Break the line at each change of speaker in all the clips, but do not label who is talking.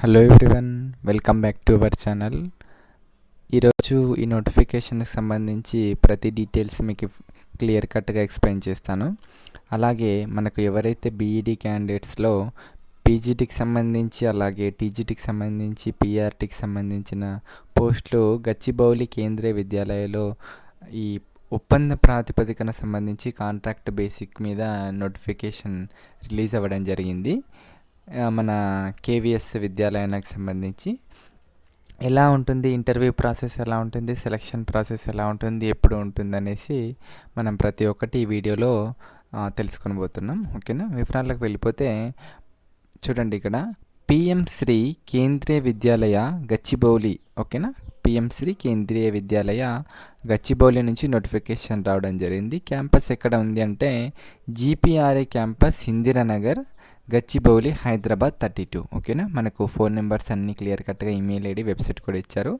Hello everyone welcome back to our channel ఈరోజు ఈ నోటిఫికేషన్కి సంబంధించి ప్రతి డీటెయిల్స్ మీకు క్లియర్ కట్గా ఎక్స్ప్లెయిన్ చేస్తాను. అలాగే మనకు ఎవరైతే బీఈడి క్యాండిడేట్స్లో పీజీటీకి సంబంధించి అలాగే టీజీటీకి సంబంధించి పీఆర్టీకి సంబంధించిన పోస్టులు గచ్చిబౌలి కేంద్రీయ విద్యాలయంలో ఈ ఒప్పంద ప్రాతిపదికన సంబంధించి కాంట్రాక్ట్ బేసిక్ మీద నోటిఫికేషన్ రిలీజ్ అవ్వడం జరిగింది. మన కేవీఎస్ విద్యాలయానికి సంబంధించి ఎలా ఉంటుంది ఇంటర్వ్యూ ప్రాసెస్ ఎలా ఉంటుంది సెలక్షన్ ప్రాసెస్ ఎలా ఉంటుంది ఎప్పుడు ఉంటుంది అనేసి మనం ప్రతి ఒక్కటి ఈ వీడియోలో తెలుసుకొని పోతున్నాం. ఓకేనా? వివరాలకు వెళ్ళిపోతే చూడండి ఇక్కడ. పిఎం శ్రీ కేంద్రీయ విద్యాలయ గచ్చిబౌలి. ఓకేనా? పిఎం శ్రీ కేంద్రీయ విద్యాలయ గచ్చిబౌలి నుంచి నోటిఫికేషన్ రావడం జరిగింది. క్యాంపస్ ఎక్కడ ఉంది అంటే GPRA campus Indiranagar Gachibowli Hyderabad thirty two. ఓకేనా? మనకు ఫోన్ నెంబర్స్ అన్నీ క్లియర్ కట్గా ఈమెయిల్ ఐడి వెబ్సైట్ కూడా ఇచ్చారు.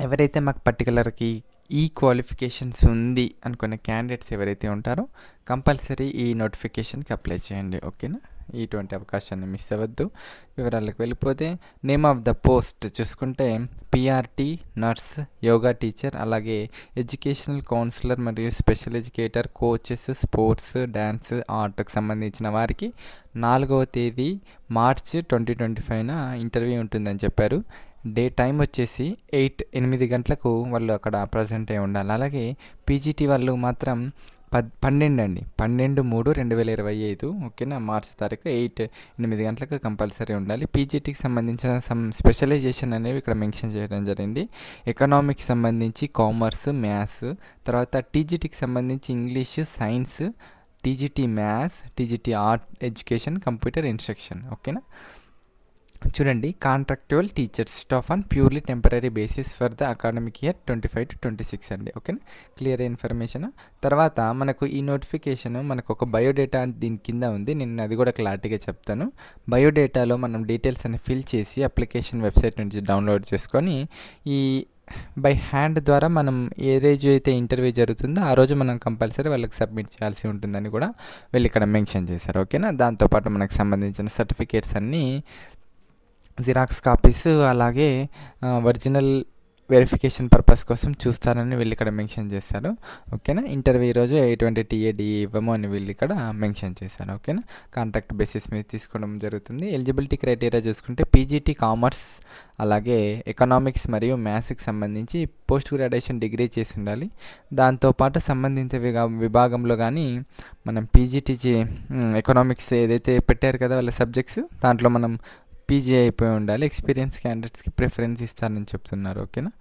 ఎవరైతే మాకు పర్టికులర్కి ఈ క్వాలిఫికేషన్స్ ఉంది అనుకున్న క్యాండిడేట్స్ ఎవరైతే ఉంటారో కంపల్సరీ ఈ నోటిఫికేషన్కి అప్లై చేయండి. ఓకేనా? ఇటువంటి అవకాశాన్ని మిస్ అవ్వద్దు. వివరాలకు వెళ్ళిపోతే నేమ్ ఆఫ్ ద పోస్ట్ చూసుకుంటే పిఆర్టీ నర్స్ యోగా టీచర్ అలాగే ఎడ్యుకేషనల్ కౌన్సిలర్ మరియు special educator coaches sports dance ఆర్ట్కి సంబంధించిన వారికి నాలుగవ తేదీ మార్చ్ ట్వంటీ ట్వంటీ ఫైవ్న ఇంటర్వ్యూ ఉంటుందని చెప్పారు. డే టైం వచ్చేసి ఎయిట్ ఎనిమిది గంటలకు వాళ్ళు అక్కడ ప్రజెంట్ అయి ఉండాలి. అలాగే పీజీటీ వాళ్ళు మాత్రం పద్ పన్నెండు అండి పన్నెండు మూడు రెండు వేల ఇరవై ఐదు ఓకేనా? మార్చి తారీఖు ఎయిట్ ఎనిమిది గంటలకు కంపల్సరీ ఉండాలి. పీజీటీకి సంబంధించిన సమ్ స్పెషలైజేషన్ అనేవి ఇక్కడ మెన్షన్ చేయడం జరిగింది. ఎకనామిక్స్ సంబంధించి కామర్స్ మ్యాథ్స్ తర్వాత టీజీటీకి సంబంధించి English science TGT maths TGT art education computer instruction ఓకేనా? చూడండి contractual teachers staff on purely temporary basis for the academic year twenty five to twenty six అండి ఓకేనా? క్లియర్ ఇన్ఫర్మేషన్ తర్వాత మనకు ఈ నోటిఫికేషన్ మనకు ఒక బయోడేటా దీని కింద ఉంది నేను అది కూడా క్లారిటీగా చెప్తాను. బయోడేటాలో మనం డీటెయిల్స్ అన్ని ఫిల్ చేసి అప్లికేషన్ వెబ్సైట్ నుంచి డౌన్లోడ్ చేసుకొని ఈ బై హ్యాండ్ ద్వారా మనం ఏ రోజు అయితే ఇంటర్వ్యూ జరుగుతుందో ఆ రోజు మనం కంపల్సరీ వాళ్ళకి సబ్మిట్ చేయాల్సి ఉంటుందని కూడా వీళ్ళు ఇక్కడ మెన్షన్ చేశారు ఓకేనా? దాంతోపాటు మనకు సంబంధించిన సర్టిఫికేట్స్ అన్నీ జిరాక్స్ కాపీస్ అలాగే ఒరిజినల్ వెరిఫికేషన్ పర్పస్ కోసం చూస్తారని వీళ్ళు ఇక్కడ మెన్షన్ చేశారు. ఓకేనా? ఇంటర్వ్యూ ఈరోజు ఎటువంటి టీఏడీ ఇవ్వము అని వీళ్ళు ఇక్కడ మెన్షన్ చేశారు. ఓకేనా? కాంట్రాక్ట్ బేసిస్ మీద తీసుకోవడం జరుగుతుంది. ఎలిజిబిలిటీ క్రైటీరియా చూసుకుంటే పీజీటీ కామర్స్ అలాగే ఎకనామిక్స్ మరియు మ్యాథ్స్కి సంబంధించి పోస్ట్ గ్రాడ్యుయేషన్ డిగ్రీ చేసి ఉండాలి. దాంతోపాటు సంబంధిత విగా విభాగంలో కానీ మనం పీజీటీ ఎకనామిక్స్ ఏదైతే పెట్టారు కదా వాళ్ళ సబ్జెక్ట్స్ దాంట్లో మనం పీజీ అయిపోయి ఉండాలి ఎక్స్పీరియన్స్ క్యాండిడేట్స్కి ప్రిఫరెన్స్ ఇస్తారని చెప్తున్నారు ఓకేనా?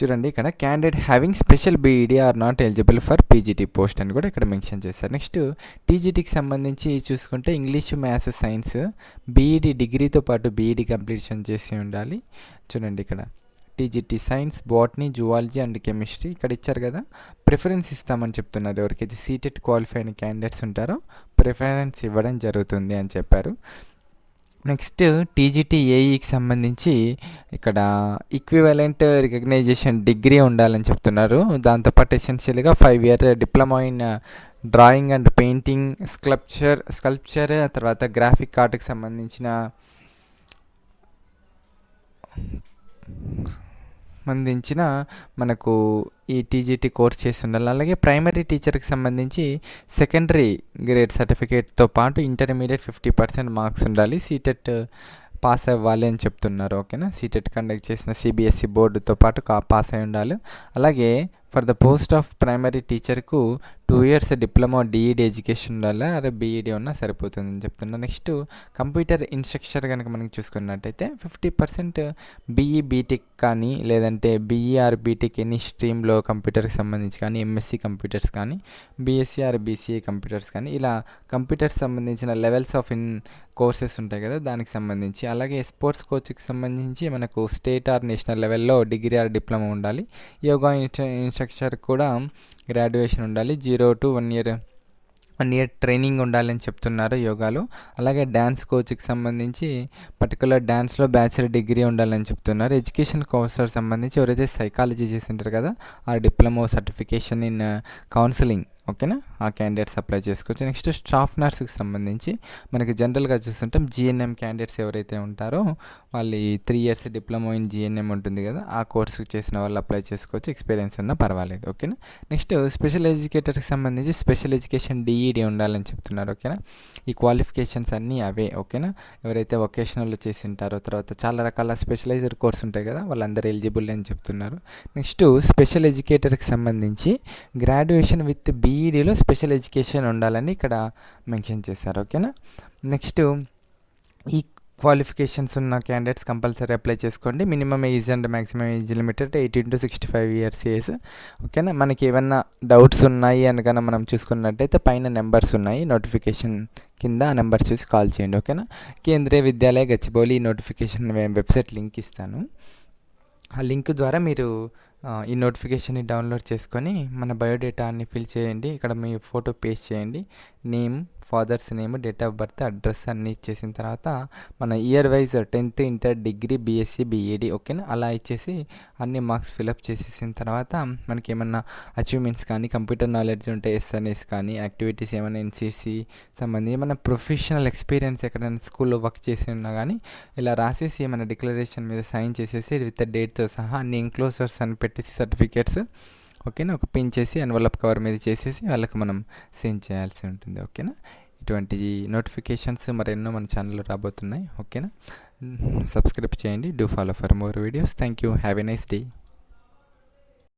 చూడండి ఇక్కడ candidate having special B Ed or not eligible for PGT post అని కూడా ఇక్కడ మెన్షన్ చేశారు. నెక్స్ట్ టీజీటీకి సంబంధించి చూసుకుంటే English maths science B Ed డిగ్రీతో పాటు బీఈడీ కంప్లీషన్ చేసి ఉండాలి. చూడండి ఇక్కడ TGT science botany zoology and chemistry ఇక్కడ ఇచ్చారు కదా. ప్రిఫరెన్స్ ఇస్తామని చెప్తున్నారు. ఎవరికైతే సీటెట్ క్వాలిఫై అయిన క్యాండిడేట్స్ ఉంటారో ప్రిఫరెన్స్ ఇవ్వడం జరుగుతుంది అని చెప్పారు. నెక్స్ట్ టీజీటీ ఏఈకి సంబంధించి ఇక్కడ ఈక్వివలెంట్ రికగ్నైజేషన్ డిగ్రీ ఉండాలని చెప్తున్నారు. దాంతోపాటు ఎసెన్షియల్గా five year diploma in drawing and painting sculpture sculpture తర్వాత గ్రాఫిక్ ఆర్ట్కి సంబంధించిన సంబంధించిన మనకు ఈ టీజీటీ కోర్స్ చేసి ఉండాలి. అలాగే ప్రైమరీ టీచర్కి సంబంధించి సెకండరీ గ్రేడ్ సర్టిఫికేట్తో పాటు ఇంటర్మీడియట్ ఫిఫ్టీ పర్సెంట్ మార్క్స్ ఉండాలి. సీటెట్ పాస్ అవ్వాలి అని చెప్తున్నారు. ఓకేనా? సీటెట్ కండక్ట్ చేసిన సిబిఎస్ఈ బోర్డుతో పాటు పాస్ అయి ఉండాలి. అలాగే for the post of primary టీచర్కు two years diploma DEd education ఉండాలి అదే బీఈడి ఉన్నా సరిపోతుందని చెప్తున్నా. నెక్స్ట్ కంప్యూటర్ ఇన్స్ట్రక్చర్ కనుక మనం చూసుకున్నట్టయితే ఫిఫ్టీ పర్సెంట్ బీఈ బీటెక్ కానీ లేదంటే BE or B Tech any స్ట్రీమ్లో కంప్యూటర్కి సంబంధించి కానీ ఎంఎస్సి కంప్యూటర్స్ కానీ బీఎస్సీ ఆర్ బీసీఏ కంప్యూటర్స్ కానీ ఇలా కంప్యూటర్స్ సంబంధించిన లెవెల్స్ ఆఫ్ ఇన్ కోర్సెస్ ఉంటాయి కదా దానికి సంబంధించి. అలాగే స్పోర్ట్స్ కోచ్కి సంబంధించి మనకు స్టేట్ ఆర్ నేషనల్ లెవెల్లో డిగ్రీ ఆర్ డిప్లొమా ఉండాలి. యోగా ఇన్స్ట్రక్చర్ కూడా గ్రాడ్యుయేషన్ ఉండాలి. Zero to one year one year training ఉండాలని చెప్తున్నారు యోగాలో. అలాగే డ్యాన్స్ కోచ్కి సంబంధించి పర్టికులర్ డ్యాన్స్లో బ్యాచిలర్ డిగ్రీ ఉండాలని చెప్తున్నారు. ఎడ్యుకేషన్ కోర్సర్ సంబంధించి ఎవరైతే సైకాలజీ చేసి ఉంటారు కదా ఆ డిప్లొమా సర్టిఫికేషన్ ఇన్ కౌన్సిలింగ్ ఓకేనా? ఆ క్యాండిడేట్స్ అప్లై చేసుకోవచ్చు. నెక్స్ట్ స్టాఫ్ నర్స్కి సంబంధించి మనకి జనరల్గా చూస్తుంటాం జిఎన్ఎం క్యాండిడేట్స్ ఎవరైతే ఉంటారో వాళ్ళు ఈ three years diploma in GNM ఉంటుంది కదా ఆ కోర్సు చేసిన వాళ్ళు అప్లై చేసుకోవచ్చు. ఎక్స్పీరియన్స్ ఉన్నా పర్వాలేదు. ఓకేనా? నెక్స్ట్ స్పెషల్ ఎడ్యుకేటర్కి సంబంధించి స్పెషల్ ఎడ్యుకేషన్ డిఈడి ఉండాలని చెప్తున్నారు. ఓకేనా? ఈ క్వాలిఫికేషన్స్ అన్నీ అవే. ఓకేనా? ఎవరైతే వొకేషనల్ చేసి ఉంటారో తర్వాత చాలా రకాల స్పెషలైజ్డ్ కోర్స్ ఉంటాయి కదా వాళ్ళందరూ ఎలిజిబుల్ అని చెప్తున్నారు. నెక్స్ట్ స్పెషల్ ఎడ్యుకేటర్కి సంబంధించి గ్రాడ్యుయేషన్ విత్ బీఈడీలో స్పెషల్ ఎడ్యుకేషన్ ఉండాలని ఇక్కడ మెన్షన్ చేశారు ఓకేనా? నెక్స్ట్ ఈ క్వాలిఫికేషన్స్ ఉన్న క్యాండిడేట్స్ కంపల్సరీ అప్లై చేసుకోండి. Minimum age and maximum age limited eighteen to sixty five years age ఓకేనా? మనకి ఏమన్నా డౌట్స్ ఉన్నాయి అనగానే మనం చూసుకున్నట్టయితే పైన నెంబర్స్ ఉన్నాయి. నోటిఫికేషన్ కింద ఆ నెంబర్ చూసి కాల్ చేయండి ఓకేనా? కేంద్రీయ విద్యాలయ గచ్చిబౌలి ఈ నోటిఫికేషన్ వెబ్సైట్ లింక్ ఇస్తాను. ఆ లింక్ ద్వారా మీరు ఈ నోటిఫికేషన్ని డౌన్లోడ్ చేసుకొని మన బయోడేటా అన్ని ఫిల్ చేయండి. ఇక్కడ మీ ఫోటో పేస్ట్ చేయండి. Name father's name date of birth address అన్నీ ఇచ్చేసిన తర్వాత మన year wise tenth inter degree BSc BEd ఓకేనా? అలా ఇచ్చేసి అన్ని మార్క్స్ ఫిలప్ చేసేసిన తర్వాత మనకి ఏమన్నా అచీవ్మెంట్స్ కానీ కంప్యూటర్ నాలెడ్జ్ ఉంటే ఎస్ఎన్ఎస్ కానీ యాక్టివిటీస్ ఏమైనా ఎన్సీసీ సంబంధించి ఏమైనా ప్రొఫెషనల్ ఎక్స్పీరియన్స్ ఎక్కడైనా స్కూల్లో వర్క్ చేసి ఉన్నా కానీ ఇలా రాసేసి ఏమైనా డిక్లరేషన్ మీద సైన్ చేసేసి విత్ డేట్తో సహా అన్ని ఇంక్లోజర్స్ అని పెట్టేసి సర్టిఫికేట్స్ ఓకేనా? ఒక పిన్ చేసి ఎన్వలప్ కవర్ మీద చేసేసి వాళ్ళకి మనం సెండ్ చేయాల్సి ఉంటుంది. ఓకేనా? ఇటువంటి నోటిఫికేషన్స్ మరెన్నో మన ఛానల్లో రాబోతున్నాయి. ఓకేనా? సబ్స్క్రైబ్ చేయండి. Do follow for more videos. Thank you have a nice day.